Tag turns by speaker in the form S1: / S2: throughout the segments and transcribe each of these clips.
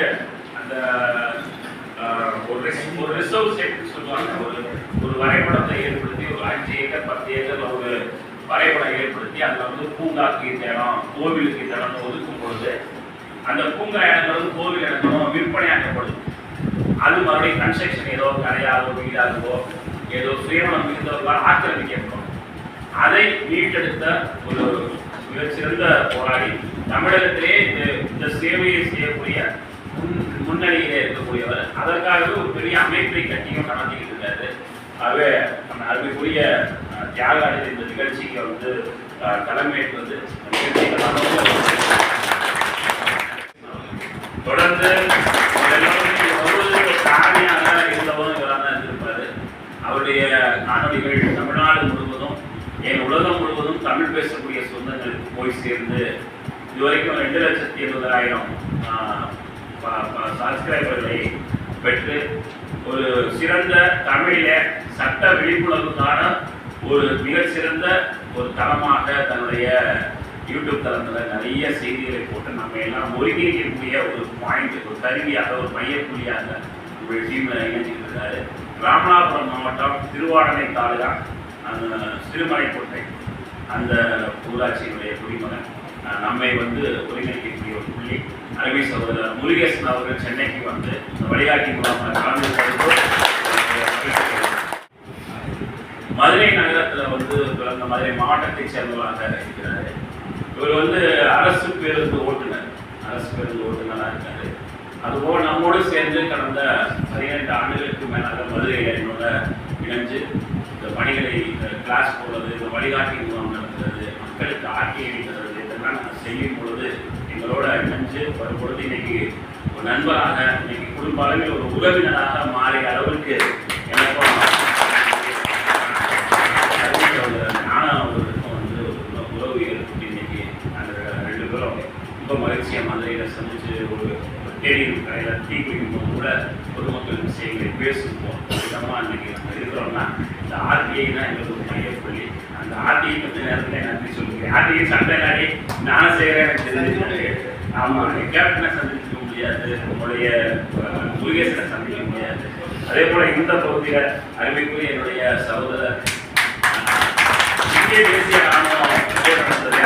S1: Standard அந்த ஆஹ், ஒரு ஒரு ரிசர்வ் செட் சொல்லுவாங்க. ஒரு ஒரு வரைபடத்தை ஏற்படுத்தி ஒரு அஞ்சு ஏக்கர் பத்து ஏக்கரில் ஒரு வரைபடம் ஏற்படுத்தி அதில் வந்து பூங்காக்கு இந்த இடம் கோவிலுக்கு இந்த இடம் ஒதுக்கும் பொழுது அந்த பூங்கா இடங்களும் கோவில் இடங்களும் விற்பனையாக்கப்படுது அது மறுபடியும் கன்ஸ்ட்ரக்ஷன் ஏதோ கரையாகவோ வீடாகவோ ஏதோ சுயமனம் இருந்தவர்களால் ஆக்கிரமிக்கப்படும். அதை மீட்டெடுத்த ஒரு மிகச்சிறந்த போராளி தமிழகத்திலே இந்த இந்த சேவையை செய்யக்கூடிய முன்னணியில் இருக்கக்கூடியவர். அதற்காகவே ஒரு பெரிய அமைப்பை கட்டியும் நடத்திக்கிட்டு இருக்காரு. ஆகவே நம்ம அருமைக்குரிய அஹ், தியாகராஜர் இந்த நிகழ்ச்சிக்கு வந்து தலைமையேற்றது தொடர்ந்து எல்லாருமே இருந்தவரும் இவராக தான் இருந்திருப்பாரு. அவருடைய காணொளிகள் தமிழ்நாடு முழுவதும் என் உலகம் முழுவதும் தமிழ் பேசக்கூடிய சொந்தங்களுக்கு போய் சேர்ந்து இதுவரைக்கும் ரெண்டு லட்சத்தி எழுபதாயிரம் சப்ஸ்கிரைபர்களை பெற்று ஒரு சிறந்த தமிழில சட்ட விழிப்புணர்வுக்கான ஒரு மிகச்சிறந்த ஒரு தளமாக தன்னுடைய யூடியூப் தளத்தில் நிறைய செய்திகளை போட்டு நம்ம எல்லாம் ஒருங்கிணைக்கக்கூடிய ஒரு பாயிண்ட் ஒரு கருவியாக ஒரு மையப்புள்ளியாக உங்களுடைய டீமில் இணைஞ்சிட்டு இருக்காரு. ராமநாதபுரம் மாவட்டம் திருவாடனை தாலுகா அந்த சிறுமலைக்கோட்டை அந்த ஊராட்சியினுடைய குடிமகன். நம்மை வந்து ஒருங்கிணைக்கக்கூடிய ஒரு புள்ளி. அருமை சகோதரர் முருகேசன் அவர்கள் சென்னைக்கு வந்து வழிகாட்டி மூலமாக கலந்து மதுரை நகரத்துல வந்து பிறந்த மதுரை மாவட்டத்தை சேர்ந்தவராக இருக்கிறாரு. இவர் வந்து அரசு பேருந்து ஓட்டுநர் அரசு பேருந்து ஓட்டுநராக இருக்காரு. அதுபோல் நம்மோடு சேர்ந்து கடந்த பதினெட்டு ஆண்டுகளுக்கு மேலாக மதுரையில் என்னோட இணைஞ்சு இந்த பணிகளை கிளாஸ் போடுறது இந்த வழிகாட்டி மூலம் நடத்துறது மக்களுக்கு ஆட்சி அளிக்கிறது செய்யும் பொழுது எங்களோட இணைஞ்சு வரும் பொழுது இன்னைக்கு ஒரு நண்பராக இன்னைக்கு குடும்ப அளவில் ஒரு உறவினராக மாறிய அளவுக்கு எனக்கும் நானும் அவருக்கும் வந்து உறவு ஏற்பட்டு இன்னைக்கு அந்த ரெண்டு பேரும் ரொம்ப மகிழ்ச்சியாக மதுரையில் சந்திச்சு ஒரு தேடி கடையில் டீ குடிக்கும்போது கூட பொதுமக்கள் விஷயங்களை பேசுவோம். விதமாக இன்னைக்கு நம்ம இருக்கிறோம்னா இந்த ஆர்டிஐ தான் எங்களுக்கு ஒரு மையப்பள்ளி அந்த ஆர்டிஐ பற்றி நேரத்தில் நன்றி சொல்லுங்கள் ஆர்டிஐ சண்டை நாடி நான் செய்கிறேன் எனக்கு தெரிஞ்சு ஆமாம் கேப்டனை சந்திக்க முடியாது? உங்களுடைய அஹ், முருகேசனை சந்திக்க முடியாது. அதே போல் இந்த பகுதியில் அருமைக்குரிய என்னுடைய சகோதரர் இந்திய தேசிய ராணுவம்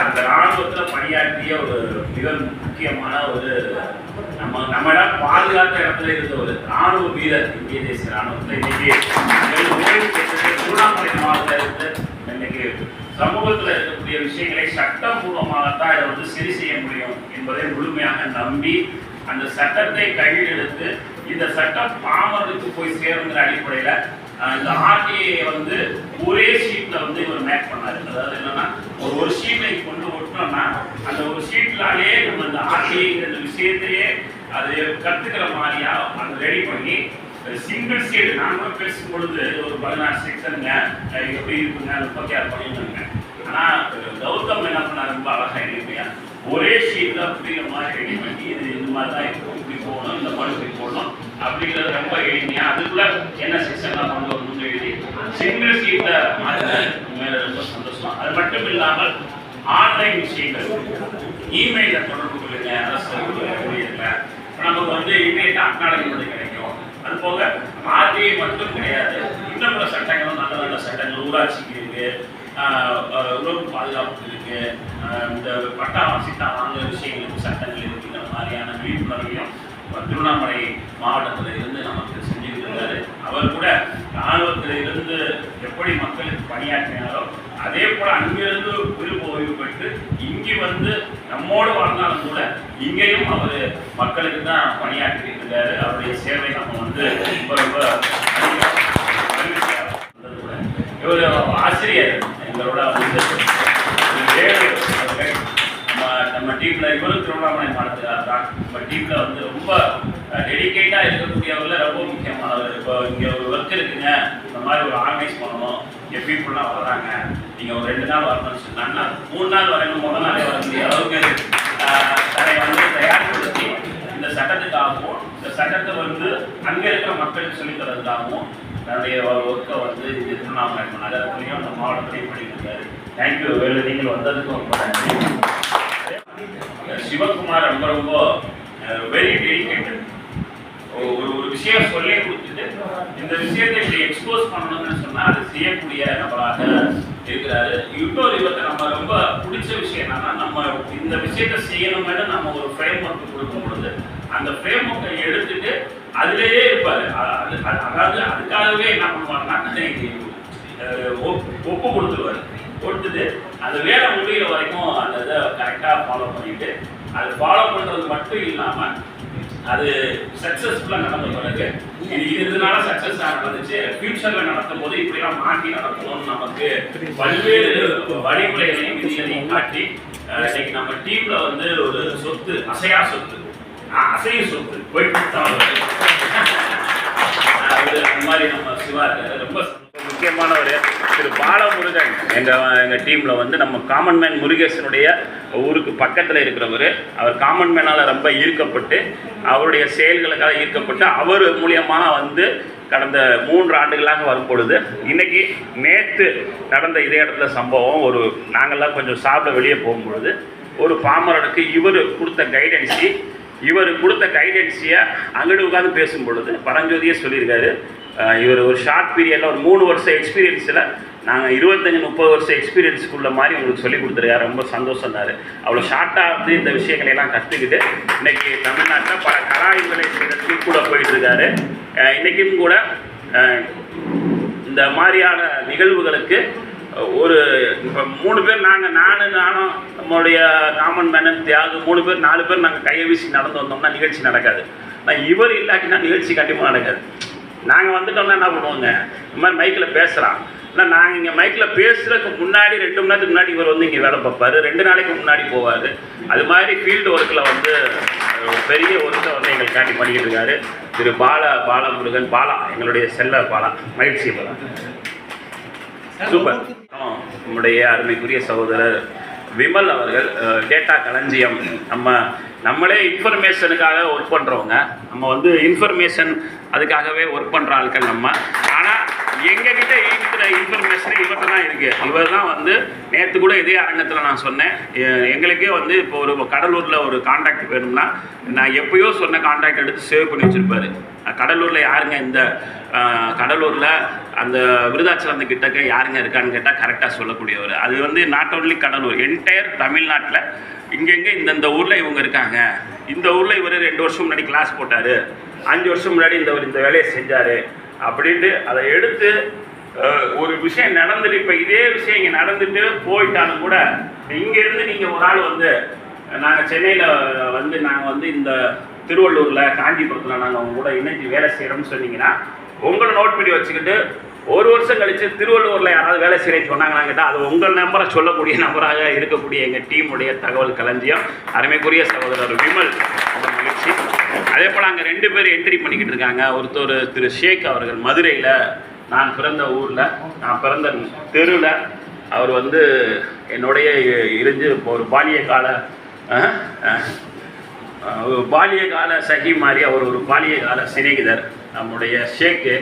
S1: அந்த ராணுவத்தில் பணியாற்றிய ஒரு மிக முக்கியமான ஒரு நம்ம நம்மளால் பாதுகாத்த இடத்துல இருந்த ஒரு ராணுவ வீரர் இந்திய தேசிய ராணுவத்தில் இன்னைக்கு எங்கள் உதவி செய்தது திருவண்ணாமலை மாவட்டத்தில் இருந்து இன்னைக்கு சமூகத்தில் இருக்கக்கூடிய விஷயங்களை சட்டபூர்வமாகத்தான் இதை வந்து சரி செய்ய முடியும் என்பதை முழுமையாக நம்பி அந்த சட்டத்தை கையில் எடுத்து இந்த சட்டம் பாமருக்கு போய் சேருங்கிற அடிப்படையில் இந்த ஆர்டிஐ வந்து ஒரே ஷீட்ல வந்து இவர் மேக் பண்ணாரு. அதாவது என்னன்னா ஒரு ஒரு ஷீட்டை கொண்டு ஒட்டினோம்னா அந்த ஒரு ஷீட்லாலே நம்ம இந்த ஆர்டிஐங்கிற இந்த விஷயத்தையே அது கத்துக்கிற மாதிரியா அதை ரெடி பண்ணி சிங்கிள் சீடு நான் கூட பேசும் பொழுது ஒரு பதினாறு செக்ஷனுங்க எப்படி இருக்குங்க முப்பத்தி ஆறு பண்ணிருந்தாங்க ஆனா கௌதம் என்ன பண்ணாரு? ரொம்ப அழகா எளிமையா ஒரே ஷீட்ல அப்படிங்கிற மாதிரி ரெடி பண்ணி இது இந்த மாதிரி தான் இருக்கும் இப்படி போகணும் இந்த மாதிரி இப்படி போடணும் அப்படிங்கிறது ரொம்ப எளிமையா அதுக்குள்ள என்ன செக்ஷன்லாம் கொண்டு வரணும்னு எழுதி. சிங்கிள் சீட்ல மாற்றின மேல ரொம்ப சந்தோஷம். அது மட்டும் இல்லாமல் ஆன்லைன் விஷயங்கள் இமெயில தொடர்பு கொள்ளுங்க அரசு ஊழியர்ல நமக்கு வந்து இமெயில் அக்காடமி ஆர்டிஐ மட்டும் கிடையாது. இன்னும் பல சட்டங்களும் நல்ல நல்ல சட்டங்கள் ஊராட்சிக்கு இருக்கு. ஆஹ் ஆஹ் உணவு பாதுகாப்பு இருக்கு. இந்த பட்டா சிட்டா வாங்குற விஷயங்களுக்கு சட்டங்கள் இருக்கு. இந்த மாதிரியான விழிப்புணர்வையும் திருவண்ணாமலை மாவட்டத்தில் இருந்து நமக்கு செஞ்சுக்கிட்டு இருக்காரு. அவர் கூட ராணுவத்தில் இருந்து எப்படி மக்களுக்கு பணியாற்றினாரோ அதே போல் அங்கிருந்து விருப்ப ஓய்வு பெற்று இங்கே வந்து நம்மோடு வாழ்ந்தாலும் கூட இங்கேயும் அவர் மக்களுக்கு தான் பணியாற்றி இருக்காரு. அவருடைய சேவை நம்ம வந்து ரொம்ப ரொம்ப இவர் ஆசிரியர் எங்களோட வந்து நம்ம நம்ம டீம்ல இவரும் திருவண்ணாமலை மாவட்டத்துக்கார் தான். நம்ம டீம்ல வந்து ரொம்ப டெடிகேட்டா இருக்கக்கூடியவர்கள் ரொம்ப முக்கியமானவர். இப்போ இங்க ஒரு ஒர்க் இருக்குங்க. இந்த மாதிரி ஒரு ஆர்கனைஸ் பண்ணணும். எப்படி பீப்புள்லாம் வர்றாங்க. நீங்கள் ஒரு ரெண்டு நாள் வரணும்னு சொன்னாங்கன்னா மூணு நாள் வரைக்கும் முதல் நாளே வர முடிய அளவுக்கு ஆஹ், தன்னை வந்து தயார்படுத்தி இந்த சட்டத்துக்காகவும் இந்த சட்டத்தை வந்து அங்கே இருக்கிற மக்களுக்கு சொல்லித் தரதுக்காகவும் தன்னுடைய ஒர்க்கை வந்து இது திருவண்ணாமலை நகரத்துலையும் அந்த மாவட்டத்திலையும் பண்ணியிருக்காரு தேங்க்யூ வேலு. நீங்கள் வந்ததுக்கு ரொம்ப நன்றி. சிவகுமார் ரொம்ப ரொம்ப வெரி டெடிக்கேட்டட் விஷயம் சொல்லி இந்த விஷயத்தை இப்படி எக்ஸ்போஸ் பண்ணணும்னு சொன்னா அது செய்யக்கூடிய நபராக இருக்கிறாரு. இன்னொரு இவத்தை நம்ம ரொம்ப பிடிச்ச விஷயம் என்னன்னா நம்ம இந்த விஷயத்த செய்யணும்னு நம்ம ஒரு ஃப்ரேம் ஒர்க் கொடுக்க பொழுது அந்த ஃப்ரேம் ஒர்க்கை எடுத்துட்டு அதுலேயே இருப்பாரு. அது- அதாவது அதுக்காகவே என்ன பண்ணுவாருன்னா ஒப்பு கொடுத்துருவாரு. கொடுத்துட்டு அந்த வேலை முடிகிற வரைக்கும் அந்த இதை கரெக்டாக ஃபாலோ பண்ணிட்டு அது ஃபாலோ பண்ணுறது மட்டும் இல்லாமல் அது சக்ஸஸ்ஃபுல்லாக நடந்த பிறகு இது இதனால சக்ஸஸ் நடந்துச்சு ஃபியூச்சரில் நடத்தும் போது இப்படிலாம் மாற்றி நடத்தணும்னு நமக்கு பல்வேறு வழிமுறைகளையும் விதிகளையும் காட்டி இன்னைக்கு நம்ம டீம்ல வந்து ஒரு சொத்து அசையா சொத்து. அசைய சொத்து போயிட்டு தான் அது அந்த மாதிரி நம்ம சிவா இருக்காரு ரொம்ப முக்கியமானவர் திரு பாலமுருகன் எங்கள் எங்கள் டீமில் வந்து நம்ம காமன் மேன் முருகேசனுடைய ஊருக்கு பக்கத்தில் இருக்கிறவர். அவர் காமன் மேனால் ரொம்ப ஈர்க்கப்பட்டு அவருடைய செயல்களுக்காக ஈர்க்கப்பட்டு அவர் மூலியமாக வந்து கடந்த மூன்று ஆண்டுகளாக வரும் பொழுது நேற்று நடந்த இதே இடத்துல சம்பவம் ஒரு நாங்கள்லாம் கொஞ்சம் சாப்பிட வெளியே போகும்பொழுது ஒரு பாமரனுக்கு இவர் கொடுத்த கைடன்ஸி இவர் கொடுத்த கைடன்ஸியை அங்கிட்டு உட்காந்து பேசும் பொழுது பரஞ்சோதியே சொல்லியிருக்காரு இவர் ஒரு ஷார்ட் பீரியடில் ஒரு மூணு வருஷம் எக்ஸ்பீரியன்ஸில் நாங்கள் இருபத்தஞ்சி முப்பது வருஷம் எக்ஸ்பீரியன்ஸ்க்குள்ள மாதிரி உங்களுக்கு சொல்லி கொடுத்துருக்காரு. ரொம்ப சந்தோஷம்னாரு அவ்வளோ ஷார்ட்டாக வந்து இந்த விஷயங்களை எல்லாம் கற்றுக்கிட்டு இன்றைக்கி தமிழ்நாட்டில் பல கலாய்களை செய்கிறதுக்கு கூட போயிட்டுருக்காரு இன்றைக்கும் கூட இந்த மாதிரியான நிகழ்வுகளுக்கு ஒரு இப்போ மூணு பேர் நாங்கள் நானு நானும் நம்மளுடைய காமன் மேனன் தியாகு மூணு பேர் நாலு பேர் நாங்கள் கையை வீசி நடந்து வந்தோம்னா நிகழ்ச்சி நடக்காது. ஆனால் இவர் இல்லாட்டினா நிகழ்ச்சி கண்டிப்பாக நடக்காது. நாங்கள் வந்துட்டோம்னா என்ன பண்ணுவோங்க? இந்த மாதிரி மைக்கில் பேசுகிறான் ஆனால் நாங்கள் இங்கே மைக்கில் பேசுறதுக்கு முன்னாடி ரெண்டு மணி நேரத்துக்கு முன்னாடி இவர் வந்து இங்கே வேலை பார்ப்பாரு. ரெண்டு நாளைக்கு முன்னாடி போவார். அது மாதிரி ஃபீல்டு ஒர்க்கில் வந்து பெரிய ஒர்க்கை வந்து எங்களுக்காண்டி பண்ணிக்கிட்டு இருக்காரு. திரு பால பாலமுருகன் பாலா. எங்களுடைய செல்ல பாலா. மகிழ்ச்சி பாலா. சூப்பர். நம்முடைய அருமைக்குரிய சகோதரர் விமல் அவர்கள் டேட்டா களஞ்சியம். நம்ம நம்மளே இன்ஃபர்மேஷனுக்காக ஒர்க் பண்ணுறவங்க நம்ம வந்து இன்ஃபர்மேஷன் அதுக்காகவே ஒர்க் பண்ணுற ஆட்கள் நம்ம. ஆனால் எங்ககிட்ட இருக்கிற இன்ஃபர்மேஷன் இவர்கிட்ட தான் இருக்குது இவர் தான் வந்து நேற்று கூட இதே அரங்கத்தில் நான் சொன்னேன். எங்களுக்கே வந்து இப்போ ஒரு கடலூரில் ஒரு கான்டாக்ட் வேணும்னா நான் எப்பயோ சொன்ன கான்டாக்ட் எடுத்து சேவ் பண்ணி வச்சுருப்பாரு. கடலூரில் யாருங்க இந்த கடலூரில் அந்த விருதாச்சலம் கிட்டக்க யாருங்க இருக்கான்னு கேட்டால் கரெக்டாக சொல்லக்கூடியவர். அது வந்து நாட் ஓன்லி கடலூர் என்டையர் தமிழ்நாட்டில் இங்கெங்கே இந்தந்த ஊரில் இவங்க இருக்காங்க. இந்த ஊரில் இவர் ரெண்டு வருஷம் முன்னாடி கிளாஸ் போட்டார். அஞ்சு வருஷம் முன்னாடி இந்த இந்த வேலையை செஞ்சார். அப்படின்ட்டு அதை எடுத்து ஒரு விஷயம் நடந்துட்டு இப்போ இதே விஷயம் இங்கே நடந்துட்டு போயிட்டாலும் கூட இங்கேருந்து நீங்கள் ஒரு ஆள் வந்து நாங்கள் சென்னையில் வந்து நாங்கள் வந்து இந்த திருவள்ளூரில் காஞ்சிபுரத்தில் நாங்கள் அவங்க கூட இணைஞ்சு வேலை செய்கிறோம்னு சொன்னீங்கன்னா உங்களை நோட் பண்ணி வச்சுக்கிட்டு ஒரு வருஷம் கழித்து திருவள்ளூரில் யாராவது வேலை செய்கிறேன்னு சொன்னாங்கன்னு கேட்டால் அது உங்கள் நம்பரை சொல்லக்கூடிய நபராக இருக்கக்கூடிய எங்கள் டீமுடைய தகவல் களஞ்சியம். அருமைக்குரிய சகோதரர் விமல். அதே போல் அங்கே ரெண்டு பேர் என்ட்ரி பண்ணிக்கிட்டு இருக்காங்க. ஒருத்தர் திரு ஷேக் அவர்கள் மதுரையில் நான் பிறந்த ஊரில் நான் பிறந்த தெருவில் அவர் வந்து என்னுடைய இருந்து இப்போ ஒரு பாலிய கால ஒரு பாலிய கால சகி மாதிரி அவர் ஒரு பாலிய கால சிநேகிதர். நம்முடைய ஷேக்கு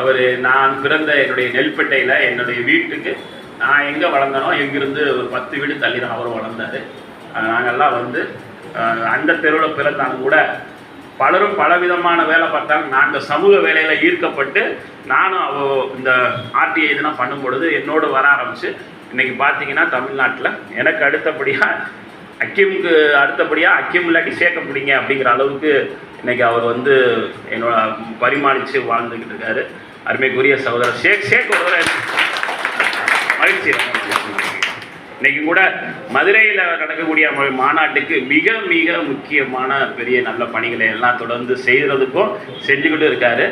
S1: அவர் நான் பிறந்த என்னுடைய நெல்பேட்டையில் என்னுடைய வீட்டுக்கு நான் எங்கே வளர்ந்தனோ எங்கிருந்து ஒரு பத்து வீடு தள்ளி தான் அவர் வளர்ந்தார். நாங்கள்லாம் வந்து அந்த தெருவில் பிறந்தாலும் கூட பலரும் பலவிதமான வேலை பார்த்தாங்க நான் இந்த சமூக வேலையில் ஈர்க்கப்பட்டு நானும் அவ இந்த ஆர்டிஐ இதெல்லாம் பண்ணும்பொழுது என்னோட என்னோடு வர ஆரம்பிச்சு இன்றைக்கி பார்த்தீங்கன்னா தமிழ்நாட்டில் எனக்கு அடுத்தபடியாக அக்கிமுக்கு அடுத்தபடியாக அக்கிம் இல்லாட்டி சேர்க்க முடியுங்க அப்படிங்கிற அளவுக்கு இன்றைக்கி அவர் வந்து என்னோட பரிமாணித்து வாழ்ந்துக்கிட்டு இருக்காரு அருமைக்குரிய சகோதரர் ஷேக் ஷேக் ஒரு மகிழ்ச்சி மகிழ்ச்சி. இன்னைக்கு கூட மதுரையில் நடக்கக்கூடிய மாநாட்டுக்கு மிக மிக முக்கியமான பெரிய நல்ல பணிகளை எல்லாம் தொடர்ந்து செய்கிறதுக்கும் செஞ்சுக்கிட்டு இருக்காரு.